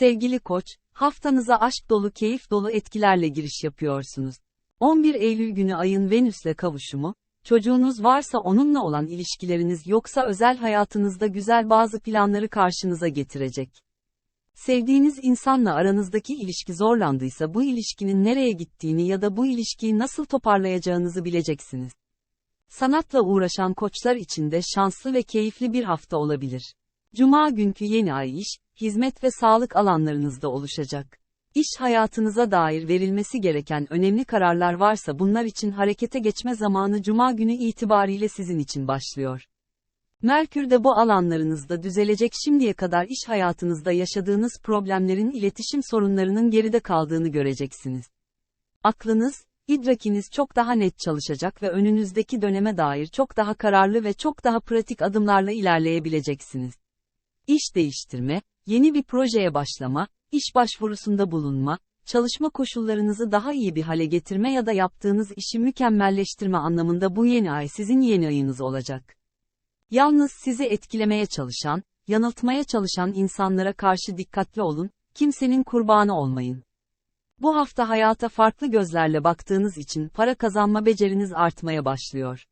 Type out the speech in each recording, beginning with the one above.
Sevgili koç, haftanıza aşk dolu keyif dolu etkilerle giriş yapıyorsunuz. 11 Eylül günü ayın Venüs'le kavuşumu, çocuğunuz varsa onunla olan ilişkileriniz yoksa özel hayatınızda güzel bazı planları karşınıza getirecek. Sevdiğiniz insanla aranızdaki ilişki zorlandıysa bu ilişkinin nereye gittiğini ya da bu ilişkiyi nasıl toparlayacağınızı bileceksiniz. Sanatla uğraşan koçlar için de şanslı ve keyifli bir hafta olabilir. Cuma günkü yeni ay iş, hizmet ve sağlık alanlarınızda oluşacak. İş hayatınıza dair verilmesi gereken önemli kararlar varsa bunlar için harekete geçme zamanı cuma günü itibariyle sizin için başlıyor. Merkür de bu alanlarınızda düzelecek şimdiye kadar iş hayatınızda yaşadığınız problemlerin iletişim sorunlarının geride kaldığını göreceksiniz. Aklınız, idrakiniz çok daha net çalışacak ve önünüzdeki döneme dair çok daha kararlı ve çok daha pratik adımlarla ilerleyebileceksiniz. İş değiştirme, yeni bir projeye başlama, iş başvurusunda bulunma, çalışma koşullarınızı daha iyi bir hale getirme ya da yaptığınız işi mükemmelleştirme anlamında bu yeni ay sizin yeni ayınız olacak. Yalnız sizi etkilemeye çalışan, yanıltmaya çalışan insanlara karşı dikkatli olun, kimsenin kurbanı olmayın. Bu hafta hayata farklı gözlerle baktığınız için para kazanma beceriniz artmaya başlıyor.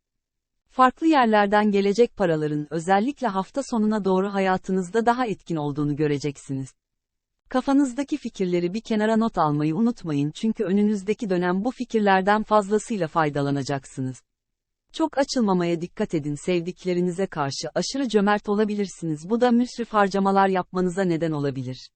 Farklı yerlerden gelecek paraların özellikle hafta sonuna doğru hayatınızda daha etkin olduğunu göreceksiniz. Kafanızdaki fikirleri bir kenara not almayı unutmayın çünkü önünüzdeki dönem bu fikirlerden fazlasıyla faydalanacaksınız. Çok açılmamaya dikkat edin sevdiklerinize karşı aşırı cömert olabilirsiniz bu da müsrif harcamalar yapmanıza neden olabilir.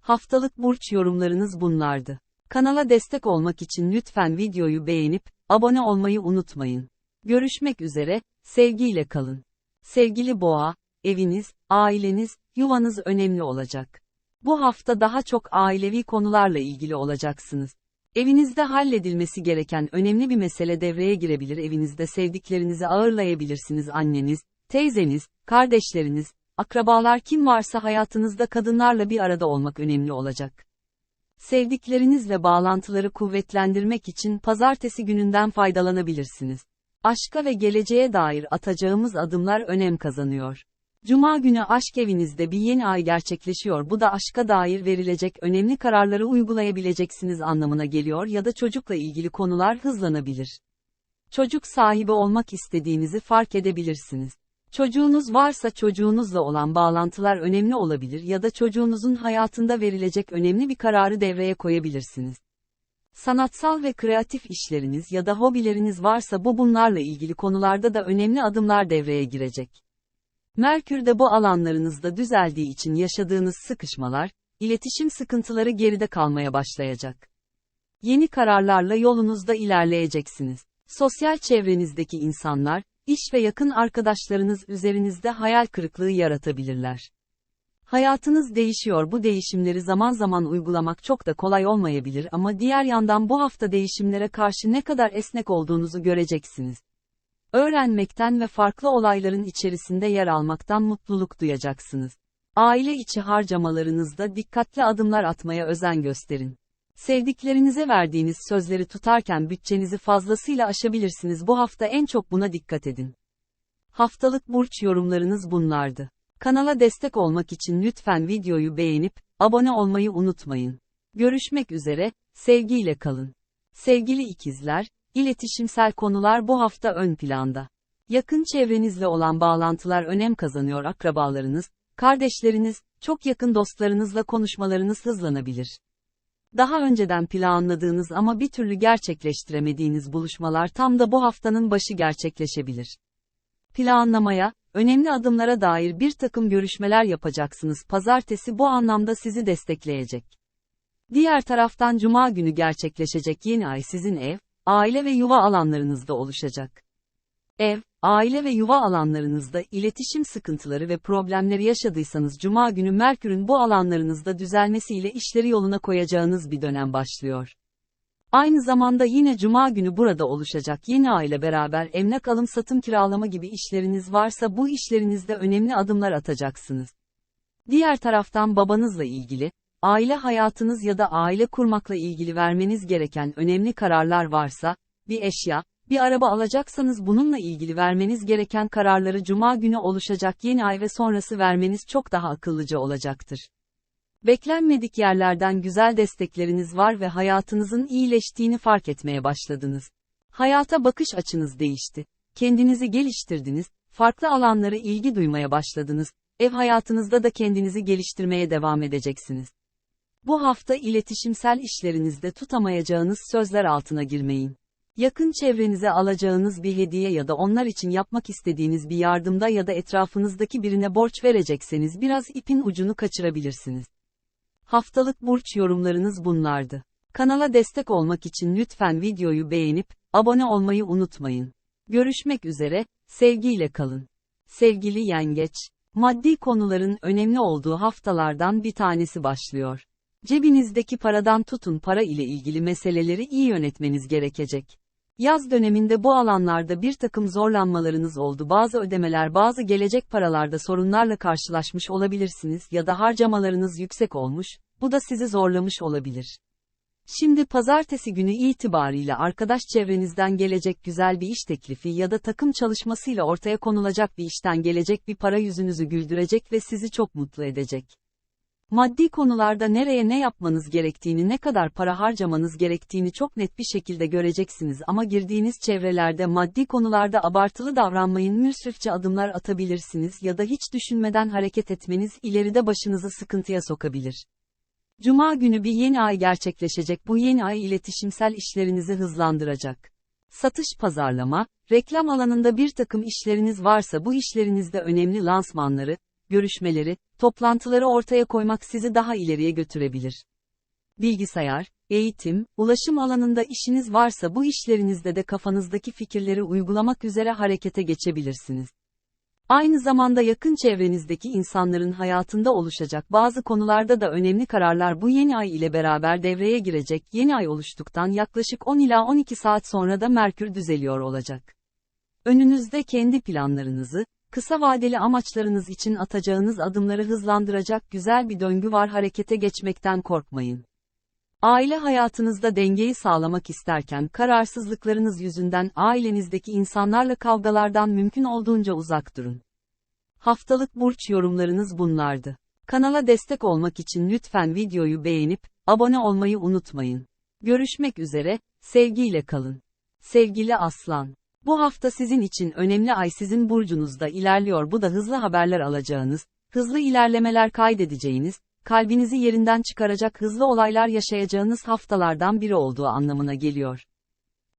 Haftalık burç yorumlarınız bunlardı. Kanala destek olmak için lütfen videoyu beğenip, abone olmayı unutmayın. Görüşmek üzere, sevgiyle kalın. Sevgili boğa, eviniz, aileniz, yuvanız önemli olacak. Bu hafta daha çok ailevi konularla ilgili olacaksınız. Evinizde halledilmesi gereken önemli bir mesele devreye girebilir. Evinizde sevdiklerinizi ağırlayabilirsiniz. Anneniz, teyzeniz, kardeşleriniz, akrabalar kim varsa hayatınızda kadınlarla bir arada olmak önemli olacak. Sevdiklerinizle bağlantıları kuvvetlendirmek için pazartesi gününden faydalanabilirsiniz. Aşka ve geleceğe dair atacağımız adımlar önem kazanıyor. Cuma günü aşk evinizde bir yeni ay gerçekleşiyor. Bu da aşka dair verilecek önemli kararları uygulayabileceksiniz anlamına geliyor ya da çocukla ilgili konular hızlanabilir. Çocuk sahibi olmak istediğinizi fark edebilirsiniz. Çocuğunuz varsa çocuğunuzla olan bağlantılar önemli olabilir ya da çocuğunuzun hayatında verilecek önemli bir kararı devreye koyabilirsiniz. Sanatsal ve kreatif işleriniz ya da hobileriniz varsa bu bunlarla ilgili konularda da önemli adımlar devreye girecek. Merkür de bu alanlarınızda düzeldiği için yaşadığınız sıkışmalar, iletişim sıkıntıları geride kalmaya başlayacak. Yeni kararlarla yolunuzda ilerleyeceksiniz. Sosyal çevrenizdeki insanlar, iş ve yakın arkadaşlarınız üzerinizde hayal kırıklığı yaratabilirler. Hayatınız değişiyor. Bu değişimleri zaman zaman uygulamak çok da kolay olmayabilir ama diğer yandan bu hafta değişimlere karşı ne kadar esnek olduğunuzu göreceksiniz. Öğrenmekten ve farklı olayların içerisinde yer almaktan mutluluk duyacaksınız. Aile içi harcamalarınızda dikkatli adımlar atmaya özen gösterin. Sevdiklerinize verdiğiniz sözleri tutarken bütçenizi fazlasıyla aşabilirsiniz. Bu hafta en çok buna dikkat edin. Haftalık burç yorumlarınız bunlardı. Kanala destek olmak için lütfen videoyu beğenip abone olmayı unutmayın. Görüşmek üzere, sevgiyle kalın. Sevgili ikizler, iletişimsel konular bu hafta ön planda. Yakın çevrenizle olan bağlantılar önem kazanıyor akrabalarınız, kardeşleriniz, çok yakın dostlarınızla konuşmalarınız hızlanabilir. Daha önceden planladığınız ama bir türlü gerçekleştiremediğiniz buluşmalar tam da bu haftanın başı gerçekleşebilir. Planlamaya, önemli adımlara dair bir takım görüşmeler yapacaksınız. Pazartesi bu anlamda sizi destekleyecek. Diğer taraftan cuma günü gerçekleşecek yeni ay sizin ev, aile ve yuva alanlarınızda oluşacak. Ev, aile ve yuva alanlarınızda iletişim sıkıntıları ve problemleri yaşadıysanız cuma günü Merkür'ün bu alanlarınızda düzelmesiyle işleri yoluna koyacağınız bir dönem başlıyor. Aynı zamanda yine cuma günü burada oluşacak yeni aile beraber emlak alım satım kiralama gibi işleriniz varsa bu işlerinizde önemli adımlar atacaksınız. Diğer taraftan babanızla ilgili, aile hayatınız ya da aile kurmakla ilgili vermeniz gereken önemli kararlar varsa, bir eşya, bir araba alacaksanız bununla ilgili vermeniz gereken kararları cuma günü oluşacak yeni ay ve sonrası vermeniz çok daha akıllıca olacaktır. Beklenmedik yerlerden güzel destekleriniz var ve hayatınızın iyileştiğini fark etmeye başladınız. Hayata bakış açınız değişti. Kendinizi geliştirdiniz, farklı alanlara ilgi duymaya başladınız. Ev hayatınızda da kendinizi geliştirmeye devam edeceksiniz. Bu hafta iletişimsel işlerinizde tutamayacağınız sözler altına girmeyin. Yakın çevrenize alacağınız bir hediye ya da onlar için yapmak istediğiniz bir yardımda ya da etrafınızdaki birine borç verecekseniz biraz ipin ucunu kaçırabilirsiniz. Haftalık burç yorumlarınız bunlardı. Kanala destek olmak için lütfen videoyu beğenip abone olmayı unutmayın. Görüşmek üzere, sevgiyle kalın. Sevgili yengeç, maddi konuların önemli olduğu haftalardan bir tanesi başlıyor. Cebinizdeki paradan tutun para ile ilgili meseleleri iyi yönetmeniz gerekecek. Yaz döneminde bu alanlarda bir takım zorlanmalarınız oldu. Bazı ödemeler, bazı gelecek paralarda sorunlarla karşılaşmış olabilirsiniz ya da harcamalarınız yüksek olmuş, bu da sizi zorlamış olabilir. Şimdi pazartesi günü itibariyle arkadaş çevrenizden gelecek güzel bir iş teklifi ya da takım çalışmasıyla ortaya konulacak bir işten gelecek bir para yüzünüzü güldürecek ve sizi çok mutlu edecek. Maddi konularda nereye ne yapmanız gerektiğini, ne kadar para harcamanız gerektiğini çok net bir şekilde göreceksiniz ama girdiğiniz çevrelerde maddi konularda abartılı davranmayın, müsrifçe adımlar atabilirsiniz ya da hiç düşünmeden hareket etmeniz ileride başınızı sıkıntıya sokabilir. Cuma günü bir yeni ay gerçekleşecek. Bu yeni ay iletişimsel işlerinizi hızlandıracak. Satış pazarlama, reklam alanında bir takım işleriniz varsa bu işlerinizde önemli lansmanları, görüşmeleri, toplantıları ortaya koymak sizi daha ileriye götürebilir. Bilgisayar, eğitim, ulaşım alanında işiniz varsa bu işlerinizde de kafanızdaki fikirleri uygulamak üzere harekete geçebilirsiniz. Aynı zamanda yakın çevrenizdeki insanların hayatında oluşacak bazı konularda da önemli kararlar bu yeni ay ile beraber devreye girecek. Yeni ay oluştuktan yaklaşık 10 ila 12 saat sonra da Merkür düzeliyor olacak. Önünüzde kendi planlarınızı, kısa vadeli amaçlarınız için atacağınız adımları hızlandıracak güzel bir döngü var harekete geçmekten korkmayın. Aile hayatınızda dengeyi sağlamak isterken kararsızlıklarınız yüzünden ailenizdeki insanlarla kavgalardan mümkün olduğunca uzak durun. Haftalık burç yorumlarınız bunlardı. Kanala destek olmak için lütfen videoyu beğenip abone olmayı unutmayın. Görüşmek üzere, sevgiyle kalın. Sevgili Aslan bu hafta sizin için önemli ay sizin burcunuzda ilerliyor bu da hızlı haberler alacağınız, hızlı ilerlemeler kaydedeceğiniz, kalbinizi yerinden çıkaracak hızlı olaylar yaşayacağınız haftalardan biri olduğu anlamına geliyor.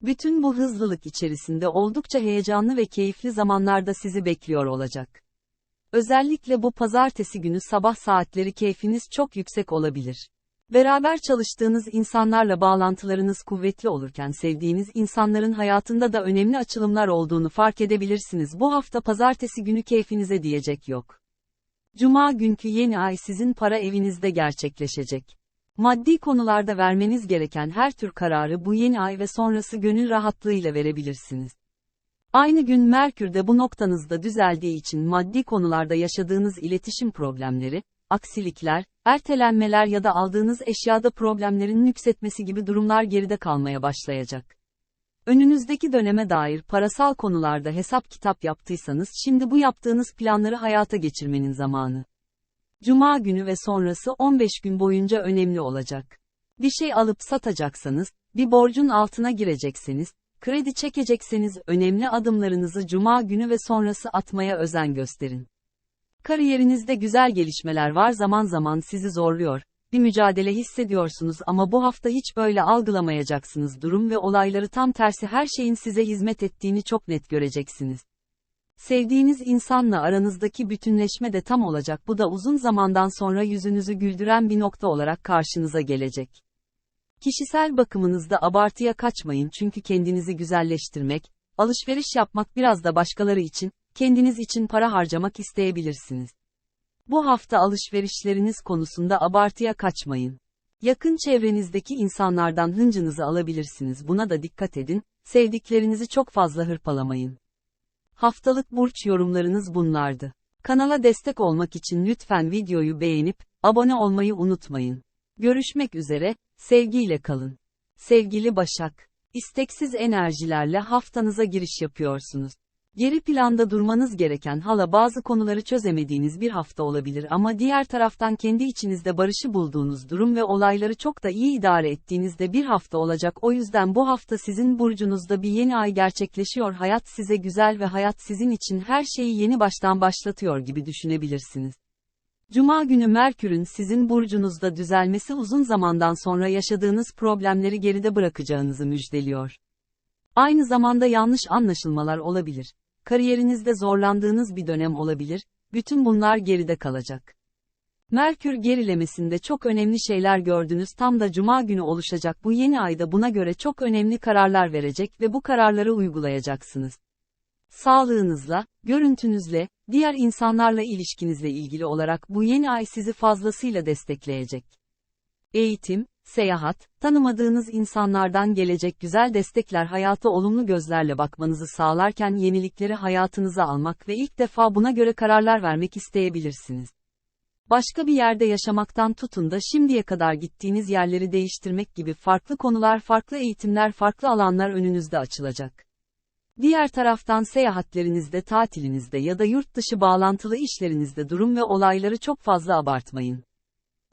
Bütün bu hızlılık içerisinde oldukça heyecanlı ve keyifli zamanlarda sizi bekliyor olacak. Özellikle bu pazartesi günü sabah saatleri keyfiniz çok yüksek olabilir. Beraber çalıştığınız insanlarla bağlantılarınız kuvvetli olurken sevdiğiniz insanların hayatında da önemli açılımlar olduğunu fark edebilirsiniz. Bu hafta pazartesi günü keyfinize diyecek yok. Cuma günkü yeni ay sizin para evinizde gerçekleşecek. Maddi konularda vermeniz gereken her tür kararı bu yeni ay ve sonrası gönül rahatlığıyla verebilirsiniz. Aynı gün Merkür de bu noktanızda düzeldiği için maddi konularda yaşadığınız iletişim problemleri, aksilikler, ertelenmeler ya da aldığınız eşyada problemlerin yükseltmesi gibi durumlar geride kalmaya başlayacak. Önünüzdeki döneme dair parasal konularda hesap kitap yaptıysanız şimdi bu yaptığınız planları hayata geçirmenin zamanı. Cuma günü ve sonrası 15 gün boyunca önemli olacak. Bir şey alıp satacaksanız, bir borcun altına girecekseniz, kredi çekecekseniz önemli adımlarınızı cuma günü ve sonrası atmaya özen gösterin. Kariyerinizde güzel gelişmeler var zaman zaman sizi zorluyor. Bir mücadele hissediyorsunuz ama bu hafta hiç böyle algılamayacaksınız durum ve olayları tam tersi her şeyin size hizmet ettiğini çok net göreceksiniz. Sevdiğiniz insanla aranızdaki bütünleşme de tam olacak bu da uzun zamandan sonra yüzünüzü güldüren bir nokta olarak karşınıza gelecek. Kişisel bakımınızda abartıya kaçmayın çünkü kendinizi güzelleştirmek, alışveriş yapmak biraz da başkaları için, kendiniz için para harcamak isteyebilirsiniz. Bu hafta alışverişleriniz konusunda abartıya kaçmayın. Yakın çevrenizdeki insanlardan hıncınızı alabilirsiniz. Buna da dikkat edin. Sevdiklerinizi çok fazla hırpalamayın. Haftalık burç yorumlarınız bunlardı. Kanala destek olmak için lütfen videoyu beğenip abone olmayı unutmayın. Görüşmek üzere, sevgiyle kalın. Sevgili Başak, isteksiz enerjilerle haftanıza giriş yapıyorsunuz. Geri planda durmanız gereken hala bazı konuları çözemediğiniz bir hafta olabilir ama diğer taraftan kendi içinizde barışı bulduğunuz durum ve olayları çok da iyi idare ettiğinizde bir hafta olacak. O yüzden bu hafta sizin burcunuzda bir yeni ay gerçekleşiyor. Hayat size güzel ve hayat sizin için her şeyi yeni baştan başlatıyor gibi düşünebilirsiniz. Cuma günü Merkür'ün sizin burcunuzda düzelmesi uzun zamandan sonra yaşadığınız problemleri geride bırakacağınızı müjdeliyor. Aynı zamanda yanlış anlaşılmalar olabilir. Kariyerinizde zorlandığınız bir dönem olabilir, bütün bunlar geride kalacak. Merkür gerilemesinde çok önemli şeyler gördünüz tam da cuma günü oluşacak bu yeni ayda buna göre çok önemli kararlar verecek ve bu kararları uygulayacaksınız. Sağlığınızla, görüntünüzle, diğer insanlarla ilişkinizle ilgili olarak bu yeni ay sizi fazlasıyla destekleyecek. Eğitim, seyahat, tanımadığınız insanlardan gelecek güzel destekler hayata olumlu gözlerle bakmanızı sağlarken yenilikleri hayatınıza almak ve ilk defa buna göre kararlar vermek isteyebilirsiniz. Başka bir yerde yaşamaktan tutun da şimdiye kadar gittiğiniz yerleri değiştirmek gibi farklı konular, farklı eğitimler, farklı alanlar önünüzde açılacak. Diğer taraftan seyahatlerinizde, tatilinizde ya da yurt dışı bağlantılı işlerinizde durum ve olayları çok fazla abartmayın.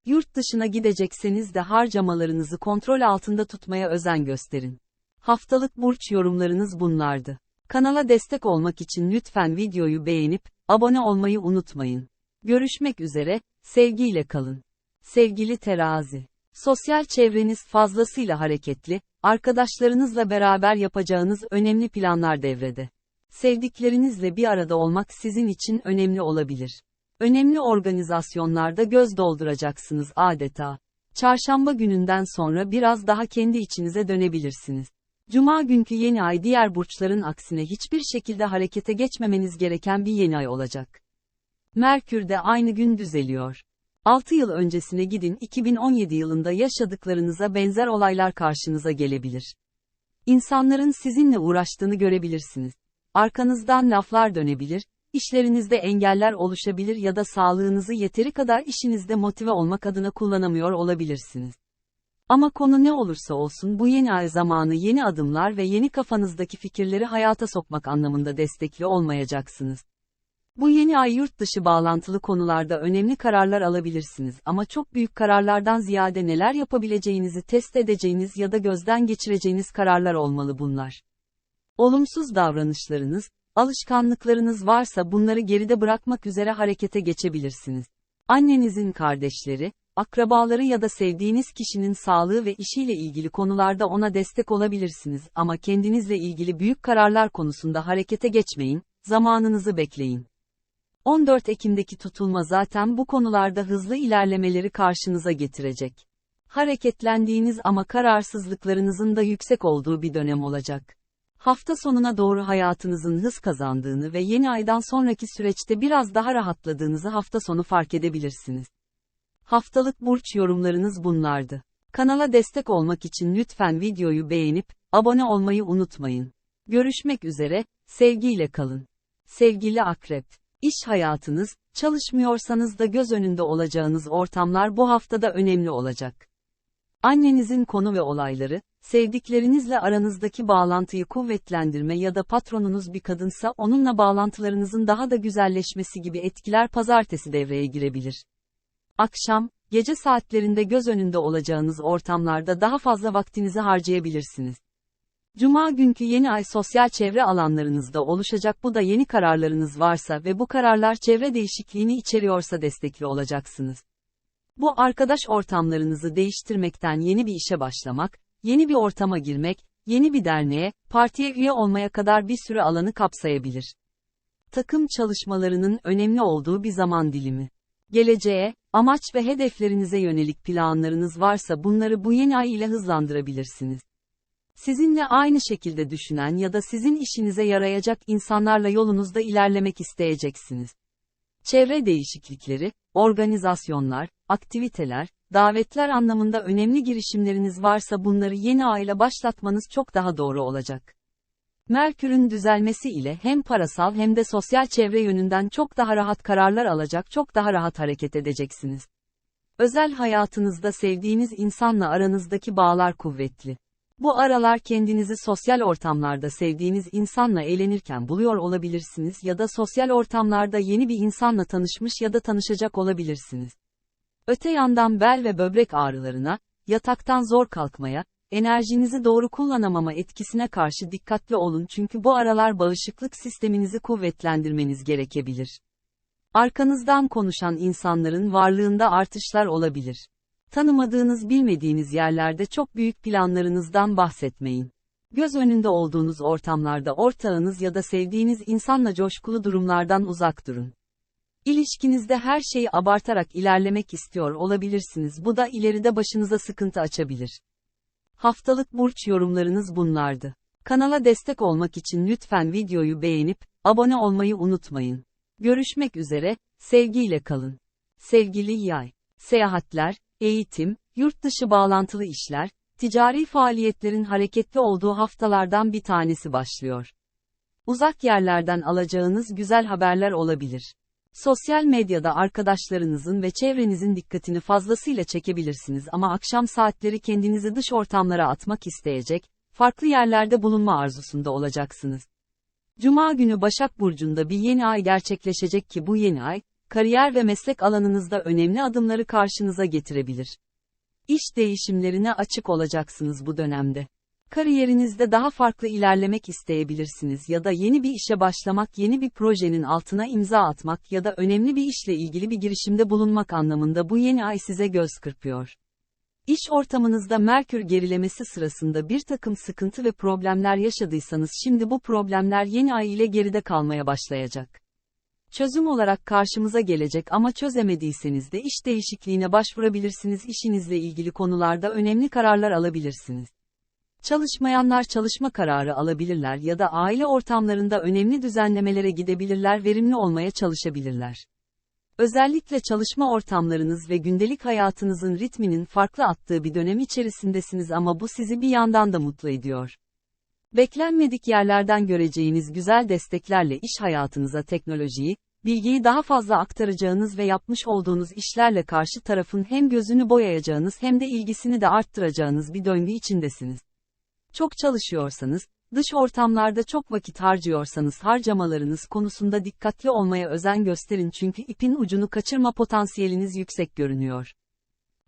Yurt dışına gidecekseniz de harcamalarınızı kontrol altında tutmaya özen gösterin. Haftalık burç yorumlarınız bunlardı. Kanala destek olmak için lütfen videoyu beğenip abone olmayı unutmayın. Görüşmek üzere, sevgiyle kalın. Sevgili terazi. Sosyal çevreniz fazlasıyla hareketli, arkadaşlarınızla beraber yapacağınız önemli planlar devrede. Sevdiklerinizle bir arada olmak sizin için önemli olabilir. Önemli organizasyonlarda göz dolduracaksınız adeta. Çarşamba gününden sonra biraz daha kendi içinize dönebilirsiniz. Cuma günkü yeni ay diğer burçların aksine hiçbir şekilde harekete geçmemeniz gereken bir yeni ay olacak. Merkür de aynı gün düzeliyor. 6 yıl öncesine gidin 2017 yılında yaşadıklarınıza benzer olaylar karşınıza gelebilir. İnsanların sizinle uğraştığını görebilirsiniz. Arkanızdan laflar dönebilir, işlerinizde engeller oluşabilir ya da sağlığınızı yeteri kadar işinizde motive olmak adına kullanamıyor olabilirsiniz. Ama konu ne olursa olsun bu yeni ay zamanı yeni adımlar ve yeni kafanızdaki fikirleri hayata sokmak anlamında destekli olmayacaksınız. Bu yeni ay yurt dışı bağlantılı konularda önemli kararlar alabilirsiniz ama çok büyük kararlardan ziyade neler yapabileceğinizi test edeceğiniz ya da gözden geçireceğiniz kararlar olmalı bunlar. Olumsuz davranışlarınız, alışkanlıklarınız varsa bunları geride bırakmak üzere harekete geçebilirsiniz. Annenizin kardeşleri, akrabaları ya da sevdiğiniz kişinin sağlığı ve işiyle ilgili konularda ona destek olabilirsiniz ama kendinizle ilgili büyük kararlar konusunda harekete geçmeyin, zamanınızı bekleyin. 14 Ekim'deki tutulma zaten bu konularda hızlı ilerlemeleri karşınıza getirecek. Hareketlendiğiniz ama kararsızlıklarınızın da yüksek olduğu bir dönem olacak. Hafta sonuna doğru hayatınızın hız kazandığını ve yeni aydan sonraki süreçte biraz daha rahatladığınızı hafta sonu fark edebilirsiniz. Haftalık burç yorumlarınız bunlardı. Kanala destek olmak için lütfen videoyu beğenip abone olmayı unutmayın. Görüşmek üzere, sevgiyle kalın. Sevgili Akrep İş hayatınız, çalışmıyorsanız da göz önünde olacağınız ortamlar bu haftada önemli olacak. Annenizin konu ve olayları, sevdiklerinizle aranızdaki bağlantıyı kuvvetlendirme ya da patronunuz bir kadınsa onunla bağlantılarınızın daha da güzelleşmesi gibi etkiler pazartesi devreye girebilir. Akşam, gece saatlerinde göz önünde olacağınız ortamlarda daha fazla vaktinizi harcayabilirsiniz. Cuma günkü yeni ay sosyal çevre alanlarınızda oluşacak bu da yeni kararlarınız varsa ve bu kararlar çevre değişikliğini içeriyorsa destekli olacaksınız. Bu arkadaş ortamlarınızı değiştirmekten yeni bir işe başlamak, yeni bir ortama girmek, yeni bir derneğe, partiye üye olmaya kadar bir sürü alanı kapsayabilir. Takım çalışmalarının önemli olduğu bir zaman dilimi. Geleceğe, amaç ve hedeflerinize yönelik planlarınız varsa bunları bu yeni ay ile hızlandırabilirsiniz. Sizinle aynı şekilde düşünen ya da sizin işinize yarayacak insanlarla yolunuzda ilerlemek isteyeceksiniz. Çevre değişiklikleri, organizasyonlar, aktiviteler, davetler anlamında önemli girişimleriniz varsa bunları yeni ayla başlatmanız çok daha doğru olacak. Merkür'ün düzelmesi ile hem parasal hem de sosyal çevre yönünden çok daha rahat kararlar alacak, çok daha rahat hareket edeceksiniz. Özel hayatınızda sevdiğiniz insanla aranızdaki bağlar kuvvetli. Bu aralar kendinizi sosyal ortamlarda sevdiğiniz insanla eğlenirken buluyor olabilirsiniz ya da sosyal ortamlarda yeni bir insanla tanışmış ya da tanışacak olabilirsiniz. Öte yandan bel ve böbrek ağrılarına, yataktan zor kalkmaya, enerjinizi doğru kullanamama etkisine karşı dikkatli olun çünkü bu aralar bağışıklık sisteminizi kuvvetlendirmeniz gerekebilir. Arkanızdan konuşan insanların varlığında artışlar olabilir. Tanımadığınız bilmediğiniz yerlerde çok büyük planlarınızdan bahsetmeyin. Göz önünde olduğunuz ortamlarda ortağınız ya da sevdiğiniz insanla coşkulu durumlardan uzak durun. İlişkinizde her şeyi abartarak ilerlemek istiyor olabilirsiniz. Bu da ileride başınıza sıkıntı açabilir. Haftalık burç yorumlarınız bunlardı. Kanala destek olmak için lütfen videoyu beğenip abone olmayı unutmayın. Görüşmek üzere, sevgiyle kalın. Sevgili yay. Seyahatler, eğitim, yurt dışı bağlantılı işler, ticari faaliyetlerin hareketli olduğu haftalardan bir tanesi başlıyor. Uzak yerlerden alacağınız güzel haberler olabilir. Sosyal medyada arkadaşlarınızın ve çevrenizin dikkatini fazlasıyla çekebilirsiniz ama akşam saatleri kendinizi dış ortamlara atmak isteyecek, farklı yerlerde bulunma arzusunda olacaksınız. Cuma günü Başak Burcu'nda bir yeni ay gerçekleşecek ki bu yeni ay, kariyer ve meslek alanınızda önemli adımları karşınıza getirebilir. İş değişimlerine açık olacaksınız bu dönemde. Kariyerinizde daha farklı ilerlemek isteyebilirsiniz ya da yeni bir işe başlamak, yeni bir projenin altına imza atmak ya da önemli bir işle ilgili bir girişimde bulunmak anlamında bu yeni ay size göz kırpıyor. İş ortamınızda Merkür gerilemesi sırasında bir takım sıkıntı ve problemler yaşadıysanız şimdi bu problemler yeni ay ile geride kalmaya başlayacak. Çözüm olarak karşımıza gelecek ama çözemediyseniz de iş değişikliğine başvurabilirsiniz. İşinizle ilgili konularda önemli kararlar alabilirsiniz. Çalışmayanlar çalışma kararı alabilirler ya da aile ortamlarında önemli düzenlemelere gidebilirler, verimli olmaya çalışabilirler. Özellikle çalışma ortamlarınız ve gündelik hayatınızın ritminin farklı attığı bir dönem içerisindesiniz ama bu sizi bir yandan da mutlu ediyor. Beklenmedik yerlerden göreceğiniz güzel desteklerle iş hayatınıza teknolojiyi, bilgiyi daha fazla aktaracağınız ve yapmış olduğunuz işlerle karşı tarafın hem gözünü boyayacağınız hem de ilgisini de arttıracağınız bir döngü içindesiniz. Çok çalışıyorsanız, dış ortamlarda çok vakit harcıyorsanız harcamalarınız konusunda dikkatli olmaya özen gösterin çünkü ipin ucunu kaçırma potansiyeliniz yüksek görünüyor.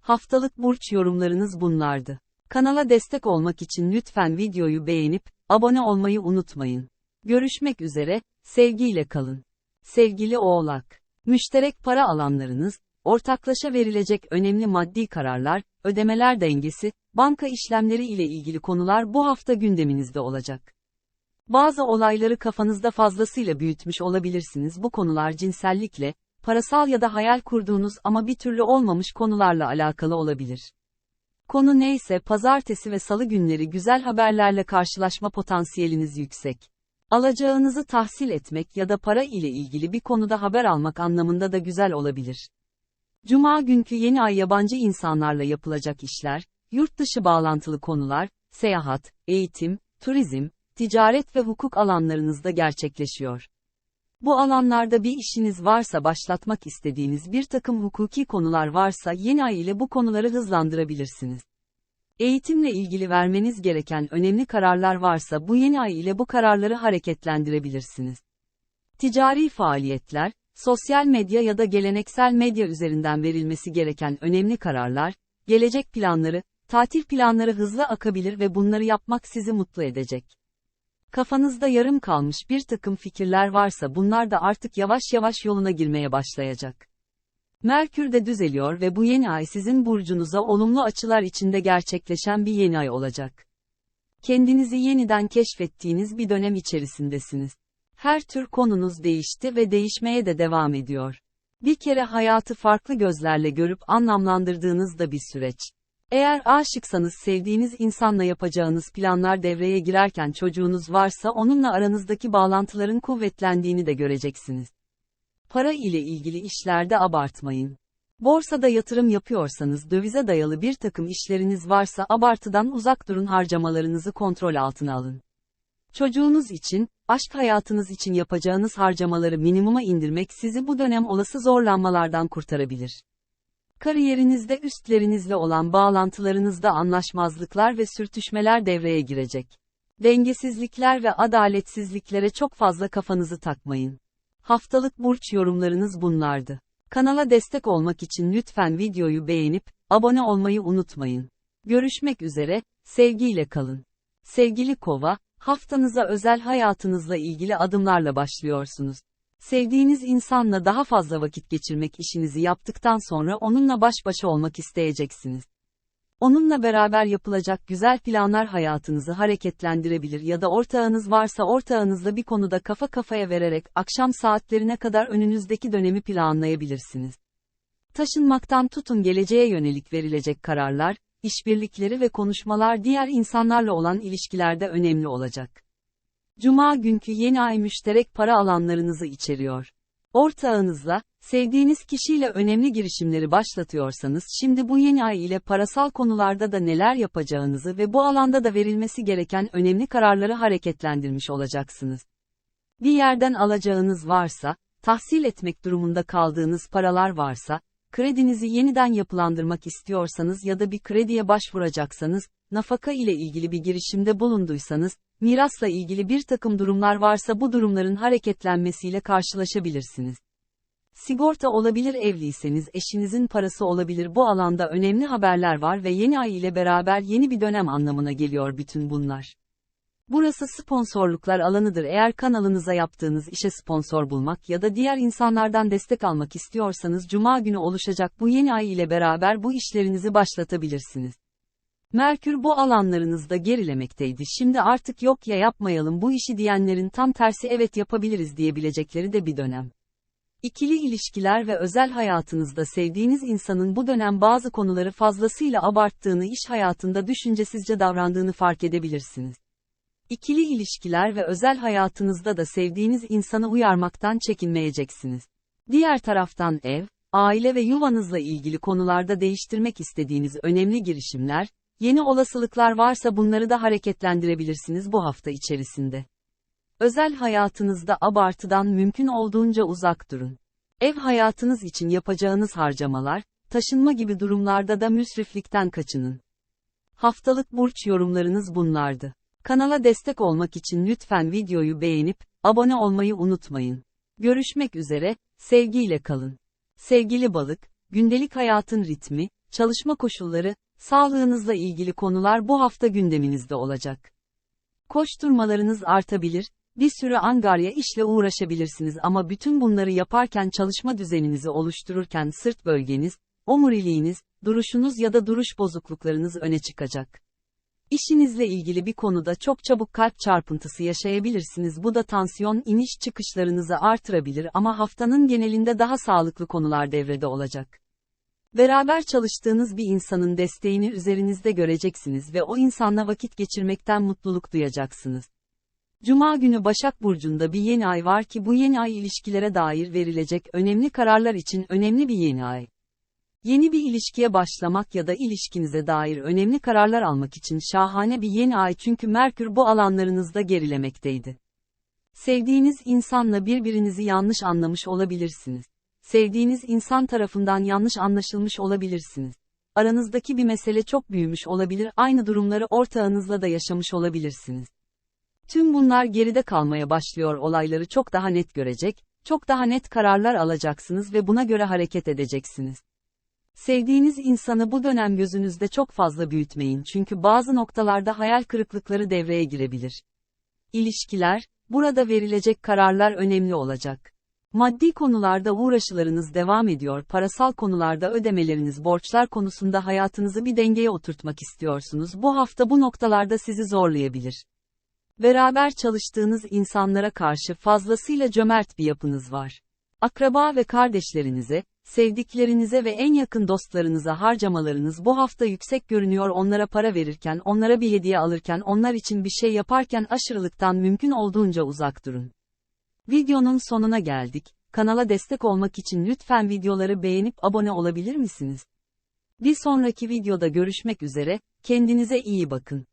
Haftalık burç yorumlarınız bunlardı. Kanala destek olmak için lütfen videoyu beğenip abone olmayı unutmayın. Görüşmek üzere, sevgiyle kalın. Sevgili Oğlak, müşterek para alanlarınız, ortaklaşa verilecek önemli maddi kararlar, ödemeler dengesi, banka işlemleri ile ilgili konular bu hafta gündeminizde olacak. Bazı olayları kafanızda fazlasıyla büyütmüş olabilirsiniz. Bu konular cinsellikle, parasal ya da hayal kurduğunuz ama bir türlü olmamış konularla alakalı olabilir. Konu neyse pazartesi ve salı günleri güzel haberlerle karşılaşma potansiyeliniz yüksek. Alacağınızı tahsil etmek ya da para ile ilgili bir konuda haber almak anlamında da güzel olabilir. Cuma günkü yeni ay yabancı insanlarla yapılacak işler, yurt dışı bağlantılı konular, seyahat, eğitim, turizm, ticaret ve hukuk alanlarınızda gerçekleşiyor. Bu alanlarda bir işiniz varsa başlatmak istediğiniz bir takım hukuki konular varsa yeni ay ile bu konuları hızlandırabilirsiniz. Eğitimle ilgili vermeniz gereken önemli kararlar varsa bu yeni ay ile bu kararları hareketlendirebilirsiniz. Ticari faaliyetler, sosyal medya ya da geleneksel medya üzerinden verilmesi gereken önemli kararlar, gelecek planları, tatil planları hızlı akabilir ve bunları yapmak sizi mutlu edecek. Kafanızda yarım kalmış bir takım fikirler varsa bunlar da artık yavaş yavaş yoluna girmeye başlayacak. Merkür de düzeliyor ve bu yeni ay sizin burcunuza olumlu açılar içinde gerçekleşen bir yeni ay olacak. Kendinizi yeniden keşfettiğiniz bir dönem içerisindesiniz. Her tür konunuz değişti ve değişmeye de devam ediyor. Bir kere hayatı farklı gözlerle görüp anlamlandırdığınız da bir süreç. Eğer aşıksanız sevdiğiniz insanla yapacağınız planlar devreye girerken çocuğunuz varsa onunla aranızdaki bağlantıların kuvvetlendiğini de göreceksiniz. Para ile ilgili işlerde abartmayın. Borsada yatırım yapıyorsanız dövize dayalı bir takım işleriniz varsa abartıdan uzak durun harcamalarınızı kontrol altına alın. Çocuğunuz için, aşk hayatınız için yapacağınız harcamaları minimuma indirmek sizi bu dönem olası zorlanmalardan kurtarabilir. Kariyerinizde üstlerinizle olan bağlantılarınızda anlaşmazlıklar ve sürtüşmeler devreye girecek. Dengesizlikler ve adaletsizliklere çok fazla kafanızı takmayın. Haftalık burç yorumlarınız bunlardı. Kanala destek olmak için lütfen videoyu beğenip, abone olmayı unutmayın. Görüşmek üzere, sevgiyle kalın. Sevgili Kova, haftanıza özel hayatınızla ilgili adımlarla başlıyorsunuz. Sevdiğiniz insanla daha fazla vakit geçirmek işinizi yaptıktan sonra onunla baş başa olmak isteyeceksiniz. Onunla beraber yapılacak güzel planlar hayatınızı hareketlendirebilir ya da ortağınız varsa ortağınızla bir konuda kafa kafaya vererek akşam saatlerine kadar önünüzdeki dönemi planlayabilirsiniz. Taşınmaktan tutun geleceğe yönelik verilecek kararlar, işbirlikleri ve konuşmalar diğer insanlarla olan ilişkilerde önemli olacak. Cuma günkü yeni ay müşterek para alanlarınızı içeriyor. Ortağınızla, sevdiğiniz kişiyle önemli girişimleri başlatıyorsanız şimdi bu yeni ay ile parasal konularda da neler yapacağınızı ve bu alanda da verilmesi gereken önemli kararları hareketlendirmiş olacaksınız. Bir yerden alacağınız varsa, tahsil etmek durumunda kaldığınız paralar varsa, kredinizi yeniden yapılandırmak istiyorsanız ya da bir krediye başvuracaksanız, nafaka ile ilgili bir girişimde bulunduysanız, mirasla ilgili bir takım durumlar varsa bu durumların hareketlenmesiyle karşılaşabilirsiniz. Sigorta olabilir evliyseniz eşinizin parası olabilir bu alanda önemli haberler var ve yeni ay ile beraber yeni bir dönem anlamına geliyor bütün bunlar. Burası sponsorluklar alanıdır eğer kanalınıza yaptığınız işe sponsor bulmak ya da diğer insanlardan destek almak istiyorsanız cuma günü oluşacak bu yeni ay ile beraber bu işlerinizi başlatabilirsiniz. Merkür bu alanlarınızda gerilemekteydi. Şimdi artık yok ya yapmayalım bu işi diyenlerin tam tersi evet yapabiliriz diyebilecekleri de bir dönem. İkili ilişkiler ve özel hayatınızda sevdiğiniz insanın bu dönem bazı konuları fazlasıyla abarttığını iş hayatında düşüncesizce davrandığını fark edebilirsiniz. İkili ilişkiler ve özel hayatınızda da sevdiğiniz insanı uyarmaktan çekinmeyeceksiniz. Diğer taraftan ev, aile ve yuvanızla ilgili konularda değiştirmek istediğiniz önemli girişimler, Yeni olasılıklar varsa bunları da hareketlendirebilirsiniz bu hafta içerisinde. Özel hayatınızda abartıdan mümkün olduğunca uzak durun. Ev hayatınız için yapacağınız harcamalar, taşınma gibi durumlarda da müsriflikten kaçının. Haftalık burç yorumlarınız bunlardı. Kanala destek olmak için lütfen videoyu beğenip, abone olmayı unutmayın. Görüşmek üzere, sevgiyle kalın. Sevgili balık, gündelik hayatın ritmi, çalışma koşulları, Sağlığınızla ilgili konular bu hafta gündeminizde olacak. Koşturmalarınız artabilir, bir sürü angarya işle uğraşabilirsiniz ama bütün bunları yaparken çalışma düzeninizi oluştururken sırt bölgeniz, omuriliğiniz, duruşunuz ya da duruş bozukluklarınız öne çıkacak. İşinizle ilgili bir konuda çok çabuk kalp çarpıntısı yaşayabilirsiniz. Bu da tansiyon iniş çıkışlarınızı artırabilir ama haftanın genelinde daha sağlıklı konular devrede olacak. Beraber çalıştığınız bir insanın desteğini üzerinizde göreceksiniz ve o insanla vakit geçirmekten mutluluk duyacaksınız. Cuma günü Başak Burcu'nda bir yeni ay var ki bu yeni ay ilişkilere dair verilecek önemli kararlar için önemli bir yeni ay. Yeni bir ilişkiye başlamak ya da ilişkinize dair önemli kararlar almak için şahane bir yeni ay çünkü Merkür bu alanlarınızda gerilemekteydi. Sevdiğiniz insanla birbirinizi yanlış anlamış olabilirsiniz. Sevdiğiniz insan tarafından yanlış anlaşılmış olabilirsiniz. Aranızdaki bir mesele çok büyümüş olabilir, aynı durumları ortağınızla da yaşamış olabilirsiniz. Tüm bunlar geride kalmaya başlıyor olayları çok daha net görecek, çok daha net kararlar alacaksınız ve buna göre hareket edeceksiniz. Sevdiğiniz insanı bu dönem gözünüzde çok fazla büyütmeyin çünkü bazı noktalarda hayal kırıklıkları devreye girebilir. İlişkiler, burada verilecek kararlar önemli olacak. Maddi konularda uğraşılarınız devam ediyor, parasal konularda ödemeleriniz, borçlar konusunda hayatınızı bir dengeye oturtmak istiyorsunuz. Bu hafta bu noktalarda sizi zorlayabilir. Beraber çalıştığınız insanlara karşı fazlasıyla cömert bir yapınız var. Akraba ve kardeşlerinize, sevdiklerinize ve en yakın dostlarınıza harcamalarınız bu hafta yüksek görünüyor onlara para verirken, onlara bir hediye alırken, onlar için bir şey yaparken aşırılıktan mümkün olduğunca uzak durun. Videonun sonuna geldik. Kanala destek olmak için lütfen videoları beğenip abone olabilir misiniz? Bir sonraki videoda görüşmek üzere, kendinize iyi bakın.